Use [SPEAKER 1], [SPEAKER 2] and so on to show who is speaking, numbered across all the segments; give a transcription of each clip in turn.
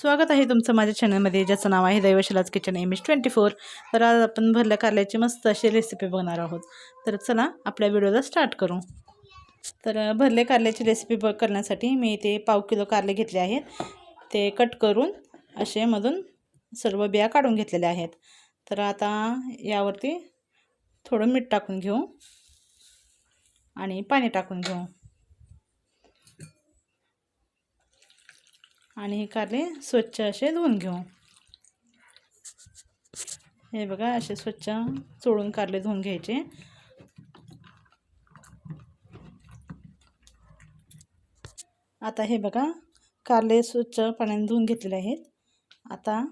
[SPEAKER 1] स्वागत आहे तुमचं माझ्या चॅनलमध्ये ज्याचं नाव आहे दैवशलाज kitchen M S twenty four तर आज आपण भरल्या कारल्याची मस्त अशी रेसिपी बघणार आहोत. तर चला आपल्या व्हिडिओला स्टार्ट करू. तर भरले कारल्याची रेसिपी ब करण्यासाठी मी इथे पाव किलो कारले घेतले आहेत. ते कट करून असे मधून सर्व बिया काढून घेतलेल्या आहेत. तर आता यावरती थोडं मीठ टाकून घेऊ आणि पाणी टाकून घेऊ. आणि हे कारले स्वच्छ असे धुवून घेऊ. हे बघा असे स्वच्छ चोळून कारले धुवून घ्यायचे. आता हे बघा कारले स्वच्छ पाण्याने धुवून घेतलेले आहेत. आता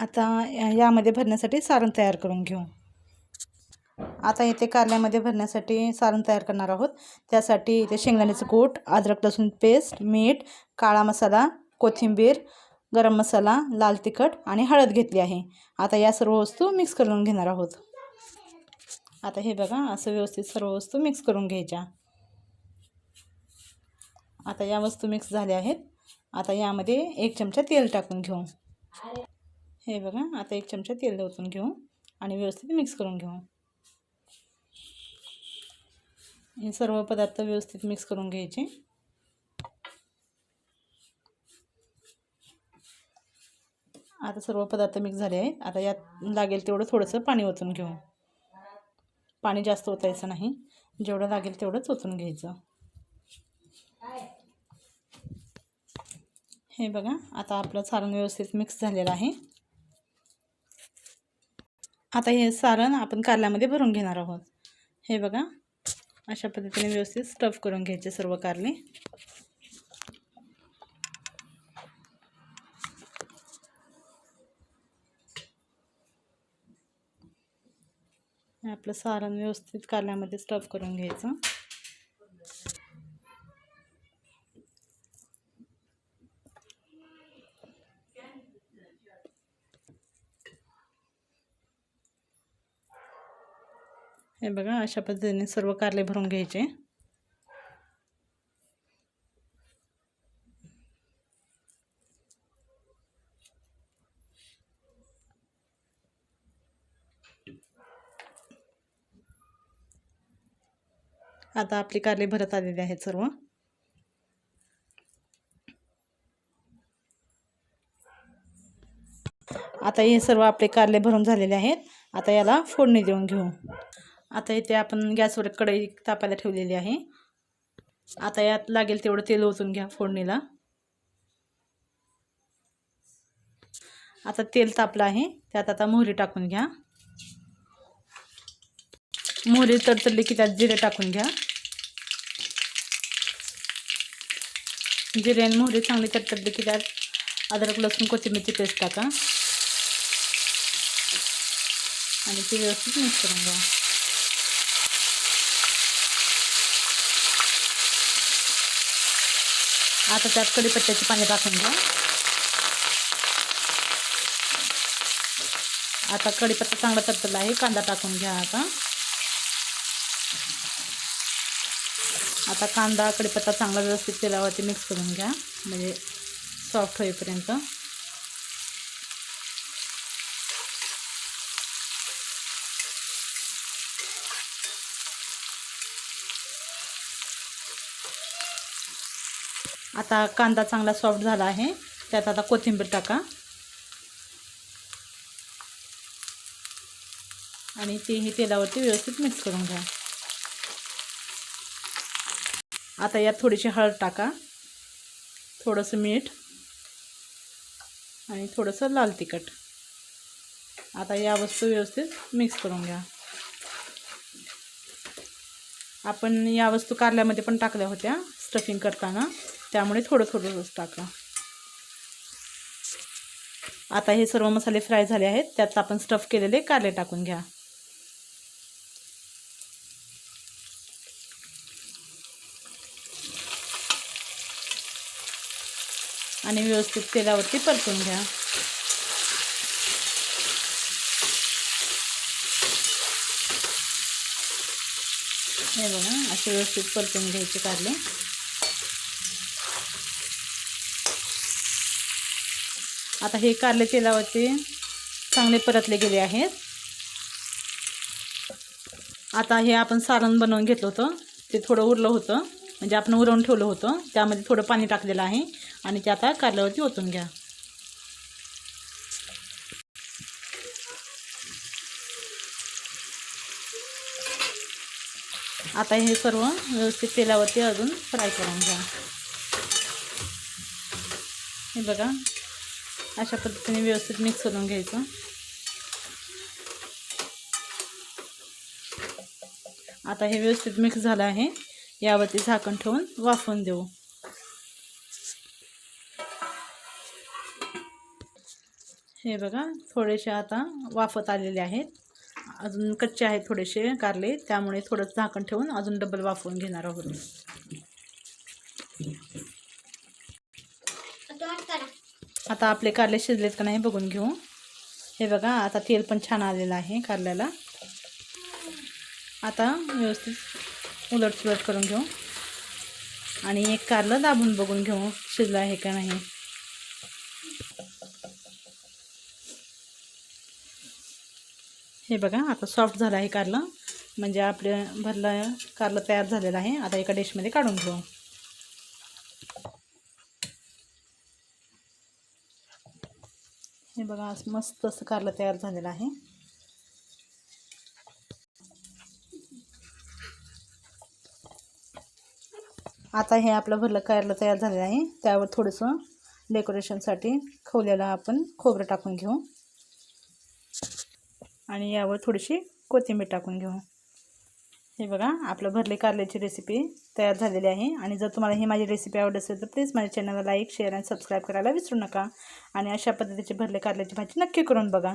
[SPEAKER 1] आता यामध्ये भरण्यासाठी सारण तयार करून घेऊ. आता इथे कारल्यामध्ये भरण्यासाठी सारण तयार करणार आहोत. त्यासाठी इथे शेंगदाण्याचं कूट अद्रक लसूण पेस्ट मीठ काळा मसाला कोथिंबीर गरम मसाला लाल तिखट आणि हळद घेतली आहे. आता या सर्व वस्तू मिक्स करून घेणार आहोत. आता हे बघा असं व्यवस्थित सर्व वस्तू मिक्स करून घ्यायच्या. आता या वस्तू मिक्स झाल्या आहेत. आता यामध्ये एक चमचा तेल टाकून घेऊ. हे बघा आता एक चमचा तेल ओतून घेऊ आणि व्यवस्थित मिक्स करून घेऊ. हे सर्व पदार्थ व्यवस्थित मिक्स करून घ्यायचे. आता सर्व पदार्थ मिक्स झाले आहेत. आता यात लागेल तेवढं थोडंसं पाणी ओतून घेऊ. पाणी जास्त ओतायचं नाही. जेवढं लागेल तेवढंच ओतून घ्यायचं. हे बघा आता आपलं सारण व्यवस्थित मिक्स झालेलं आहे. आता हे सारण आपण कारल्यामध्ये भरून घेणार आहोत. हे बघा अशा पद्धतीने व्यवस्थित स्टफ करून घ्यायचे सर्व कारले आपलं सारण व्यवस्थित कारल्यामध्ये स्टफ करून घ्यायचं. हे बघा अशा पद्धतीने सर्व कारले भरून घ्यायचे. आता आपली कारले भरत आलेली आहेत सर्व. आता हे सर्व आपले कारले भरून झालेले आहेत. आता याला फोडणी देऊन घेऊ. आता इथे आपण गॅसवर कढई तापायला ठेवलेली आहे. आता यात लागेल तेवढं तेल ओतून घ्या फोडणीला. आता तेल तापलं आहे. त्यात आता मोहरी टाकून घ्या. मोहरी तडतडली की त्यात जिरे टाकून घ्या. जिरे आणि मोहरी चांगली तडतडली की त्यात अद्रक लसूण कोथिंबीरची पेस्ट टाका. आणि ती व्यवस्थित मिक्स करून घ्या. आता त्यात कढीपत्त्याची पाने टाकून घ्या. आता कढीपत्ता चांगला तडतडला आहे कांदा टाकून घ्या आता. आता कांदा कढीपत्ता चांगला व्यवस्थित तेलावरती मिक्स करून घ्या म्हणजे सॉफ्ट होईपर्यंत. आता कांदा चांगला सॉफ्ट झाला आहे. त्यात आता कोथिंबीर टाका. आणि तेही तेलावरती व्यवस्थित मिक्स करून घ्या. आता यात थोडीशी हळद टाका. थोडंसं मीठ. आणि थोडंसं लाल तिखट. आता या वस्तू व्यवस्थित मिक्स करून घ्या. आपण या वस्तू कारल्यामध्ये पण टाकल्या होत्या स्टफिंग करताना. त्यामुळे थोडं थोडं रस टाका. आता हे सर्व मसाले फ्राय झाले आहेत. त्यात आपण स्टफ केलेले कारले टाकून घ्या. आणि व्यवस्थित तेलावरती परतून घ्या. हे बघा असे व्यवस्थित परतून घ्यायचे कारले. आता हे कारले तेलावरती चांगले परतले गेले आहेत. आता हे आपण सारण बनवून घेतलं होतं. ते थोडं उरलं होतं. म्हणजे आपण उरवून ठेवलं होतं. त्यामध्ये थोडं पाणी टाकलेलं आहे. आणि ते आता कारल्यावरती ओतून घ्या. आता हे सर्व व्यवस्थित तेलावरती अजून फ्राय करून घ्या. हे बघा. अशा पद्धतीने व्यवस्थित मिक्स करून घ्यायचं. आता हे व्यवस्थित मिक्स झालं आहे. यावरती झाकण ठेवून वाफवून देऊ. हे बघा थोडेसे आता वाफत आलेले आहेत. अजून कच्चे आहेत थोडेसे कारले त्यामुळे थोडं झाकण ठेवून अजून डबल वाफवून घेणार आहोत. आता आपले कारले शिजलेत का नाही बघून घेऊ. हे बघा आता तेल पण छान आलेलं आहे कारल्याला. आता व्यवस्थित उलट सुलट करून घेऊ. आणि एक कारलं दाबून बघून घेऊ शिजलं आहे का नाही. हे बघा आता सॉफ्ट झालं आहे कारलं. म्हणजे आपलं भरलं कारलं तयार झालेलं आहे. आता एका डिशमध्ये काढून घेऊ. हे बघा असं मस्त असं कारलं तयार झालेलं आहे. आता हे आपलं भरलं कारलं तयार झालेलं आहे. त्यावर थोडंसं डेकोरेशनसाठी खवल्याला आपण खोबरं टाकून घेऊ. आणि यावर थोडीशी कोथिंबीर टाकून घेऊ. हे बघा आपलं भरले कारल्याची रेसिपी तयार झालेली आहे. आणि जर तुम्हाला ही माझी रेसिपी आवडत असेल तर प्लीज माझ्या चॅनलला लाईक शेअर आणि सबस्क्राईब करायला विसरू नका. आणि अशा पद्धतीचे भरले कारल्याची भाजी नक्की करून बघा.